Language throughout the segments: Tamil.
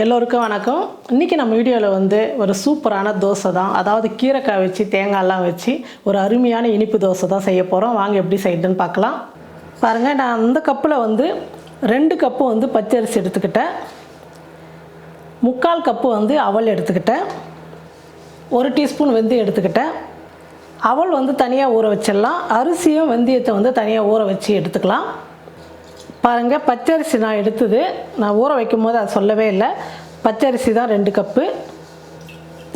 எல்லோருக்கும் வணக்கம். இன்றைக்கி நம்ம வீடியோவில் வந்து ஒரு சூப்பரான தோசை தான். அதாவது கீரைக்காய் வச்சு தேங்காயெல்லாம் வச்சு ஒரு அருமையான இனிப்பு தோசை தான் செய்ய போகிறோம் வாங்க எப்படி செய்யுதுன்னு பார்க்கலாம். பாருங்கள் நான் அந்த கப்பில் வந்து ரெண்டு கப்பு வந்து பச்சரிசி எடுத்துக்கிட்டேன். முக்கால் கப்பு வந்து அவல் எடுத்துக்கிட்டேன். ஒரு டீஸ்பூன் வெந்தயம் எடுத்துக்கிட்டேன். அவல் வந்து தனியாக ஊற வச்சிடலாம். அரிசியும் வெந்தயத்தை வந்து தனியாக ஊற வச்சு எடுத்துக்கலாம். பாருங்கள் பச்சரிசி நான் எடுத்தது. நான் ஊற வைக்கும் போது அதை சொல்லவே இல்லை. பச்சரிசி தான் ரெண்டு கப்பு.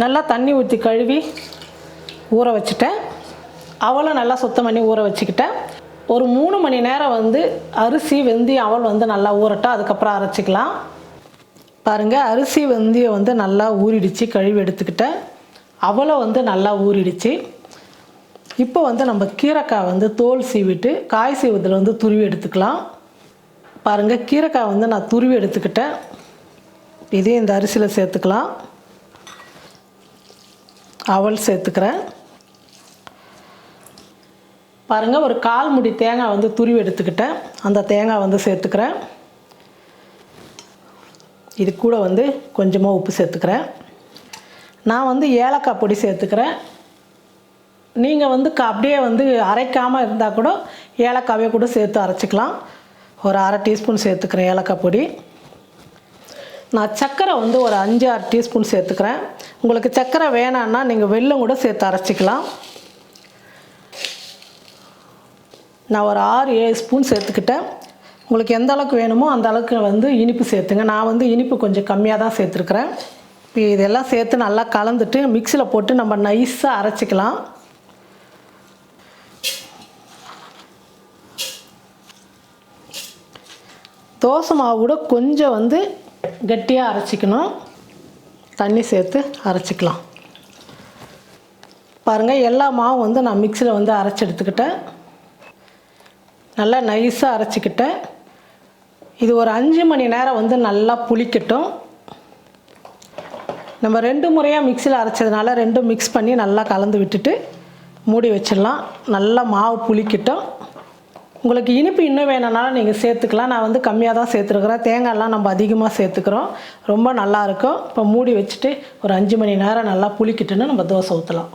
நல்லா தண்ணி ஊற்றி கழுவி ஊற வச்சுட்டேன். அவளும் நல்லா சுத்தம் பண்ணி ஊற வச்சுக்கிட்டேன். ஒரு மூணு மணி நேரம் வந்து அரிசி வெந்தயம் அவள் வந்து நல்லா ஊறட்டும் அதுக்கப்புறம் அரைச்சிக்கலாம். பாருங்கள் அரிசி வெந்தயம் வந்து நல்லா ஊறிடுச்சு கழுவி எடுத்துக்கிட்டேன். அவளை வந்து நல்லா ஊறிடுச்சு. இப்போ வந்து நம்ம கீரைக்காய் வந்து தோல் சீவிட்டு காய் சீவத்தில் வந்து துருவி எடுத்துக்கலாம். பாருங்கள் கீரைக்காய் வந்து நான் துருவி எடுத்துக்கிட்டேன். இதையும் இந்த அரிசியில் சேர்த்துக்கலாம். அவல் சேர்த்துக்கிறேன். பாருங்கள் ஒரு கால் முடி தேங்காய் வந்து துருவி எடுத்துக்கிட்டேன். அந்த தேங்காய் வந்து சேர்த்துக்கிறேன். இது கூட வந்து கொஞ்சமாக உப்பு சேர்த்துக்கிறேன். நான் வந்து ஏலக்காய் பொடி சேர்த்துக்கிறேன். நீங்கள் வந்து க- அப்படியே வந்து அரைக்காமல் இருந்தால் கூட ஏலக்காவே கூட சேர்த்து அரைச்சிக்கலாம். ஒரு அரை டீஸ்பூன் சேர்த்துக்கிறேன் ஏலக்காய் பொடி. நான் சர்க்கரை வந்து ஒரு அஞ்சு ஆறு டீஸ்பூன் சேர்த்துக்கிறேன். உங்களுக்கு சர்க்கரை வேணான்னா நீங்கள் வெல்லம் கூட சேர்த்து அரைச்சிக்கலாம். நான் ஒரு ஆறு ஏழு ஸ்பூன் சேர்த்துக்கிட்டேன். உங்களுக்கு எந்த அளவுக்கு வேணுமோ அந்த அளவுக்கு வந்து இனிப்பு சேர்த்துங்க. நான் வந்து இனிப்பு கொஞ்சம் கம்மியாக தான் சேர்த்துருக்குறேன். இப்போ இதெல்லாம் சேர்த்து நல்லா கலந்துட்டு மிக்சியில் போட்டு நம்ம நைஸாக அரைச்சிக்கலாம். தோசை மாவு கூட கொஞ்சம் வந்து கட்டியாக அரைச்சிக்கணும். தண்ணி சேர்த்து அரைச்சிக்கலாம். பாருங்கள் எல்லா மாவும் வந்து நான் மிக்சியில் வந்து அரைச்சி எடுத்துக்கிட்டேன். நல்லா நைஸாக அரைச்சிக்கிட்டேன். இது ஒரு அஞ்சு மணி நேரம் வந்து நல்லா புளிக்கட்டும். நம்ம ரெண்டு முறையாக மிக்சியில் அரைச்சதுனால ரெண்டும் மிக்ஸ் பண்ணி நல்லா கலந்து விட்டுட்டு மூடி வச்சிடலாம். நல்லா மாவு புளிக்கட்டும். உங்களுக்கு இனிப்பு இன்னும் வேணும்னாலும் நீங்கள் சேர்த்துக்கலாம். நான் வந்து கம்மியாக தான் சேர்த்துருக்குறேன். தேங்காய்லாம் நம்ம அதிகமாக சேர்த்துக்கிறோம். ரொம்ப நல்லாயிருக்கும் இப்போ மூடி வச்சுட்டு ஒரு அஞ்சு மணி நேரம் நல்லா புளிக்கிட்டுன்னு நம்ம தோசை ஊற்றலாம்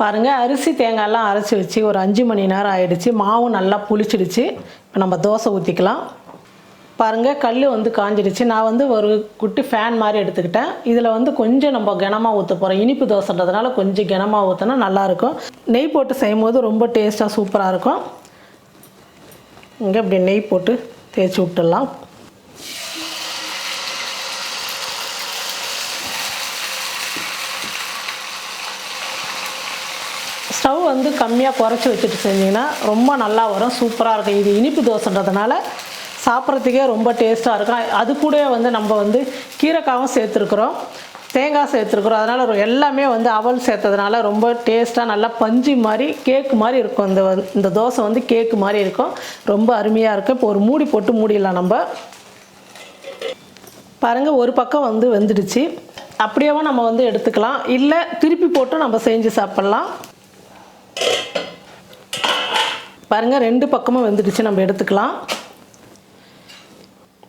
பாருங்கள் அரிசி தேங்காய்லாம் அரைச்சி வச்சு ஒரு அஞ்சு மணி நேரம் ஆயிடுச்சு. மாவும் நல்லா புளிச்சிடுச்சு. இப்போ நம்ம தோசை ஊற்றிக்கலாம் பாருங்கள் கல் வந்து காஞ்சிடுச்சு. நான் வந்து ஒரு குட்டி ஃபேன் மாதிரி எடுத்துக்கிட்டேன். இதில் வந்து கொஞ்சம் நம்ம கனமாக ஊற்ற போகிறோம் இனிப்பு தோசைன்றதுனால கொஞ்சம் கனமாக ஊற்றினா நல்லாயிருக்கும் நெய் போட்டு செய்யும் போது ரொம்ப டேஸ்ட்டாக சூப்பராக இருக்கும். இங்கே இப்படி நெய் போட்டு தேய்ச்சி விட்டுடலாம். ஸ்டவ் வந்து கம்மியாக குறைச்சி வச்சுட்டு செஞ்சிங்கன்னா ரொம்ப நல்லா வரும் சூப்பராக இருக்கும். இது இனிப்பு தோசைன்றதுனால சாப்பிட்றதுக்கே ரொம்ப டேஸ்ட்டாக இருக்கும். அது கூட வந்து நம்ம வந்து கீரைக்காவும் சேர்த்துருக்குறோம். தேங்காய் சேர்த்துருக்குறோம் அதனால் எல்லாமே வந்து அவல் சேர்த்ததுனால ரொம்ப டேஸ்ட்டாக நல்லா பஞ்சு மாதிரி கேக்கு மாதிரி இருக்கும். இந்த இந்த தோசை வந்து கேக்கு மாதிரி இருக்கும். ரொம்ப அருமையாக இருக்கும் இப்போ ஒரு மூடி போட்டு மூடிடலாம் நம்ம. பாருங்கள் ஒரு பக்கம் வந்து வெந்துடுச்சு. அப்படியேவும் நம்ம வந்து எடுத்துக்கலாம். இல்லை திருப்பி போட்டு நம்ம செஞ்சு சாப்பிட்லாம். பாருங்கள் ரெண்டு பக்கமும் வெந்துடுச்சு. நம்ம எடுத்துக்கலாம்.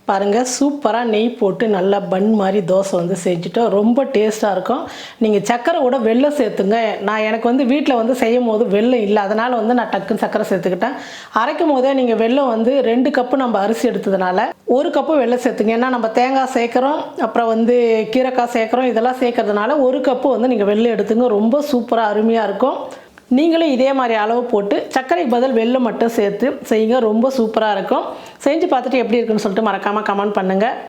பாருங்கள் சூப்பராக நெய் போட்டு நல்லா பன் மாதிரி தோசை வந்து செஞ்சுட்டோம். ரொம்ப டேஸ்ட்டாக இருக்கும். நீங்கள் சக்கரை கூட வெள்ளம் சேர்த்துங்க. நான் எனக்கு வந்து வீட்டில் வந்து செய்யும் போது வெள்ளம் இல்லை. அதனால் வந்து நான் டக்குன்னு சக்கரை சேர்த்துக்கிட்டேன். அரைக்கும் போதே நீங்கள் வெள்ளம் வந்து ரெண்டு கப்பு நம்ம அரிசி எடுத்ததுனால ஒரு கப்பு வெள்ளம் சேர்த்துங்க. ஏன்னா நம்ம தேங்காய் சேர்க்குறோம் அப்புறம் வந்து கீரைக்காய் சேர்க்குறோம் இதெல்லாம் சேர்க்கறதுனால ஒரு கப்பு வந்து நீங்கள் வெள்ளம் எடுத்துங்க. ரொம்ப சூப்பராக அருமையாக இருக்கும். நீங்களும் இதே மாதிரி அளவு போட்டு சர்க்கரைக்கு பதில் வெள்ளை மட்டும் சேர்த்து செய்யுங்க. ரொம்ப சூப்பராக இருக்கும். செஞ்சு பார்த்துட்டு எப்படி இருக்குன்னு சொல்லிட்டு மறக்காமல் கமெண்ட் பண்ணுங்கள்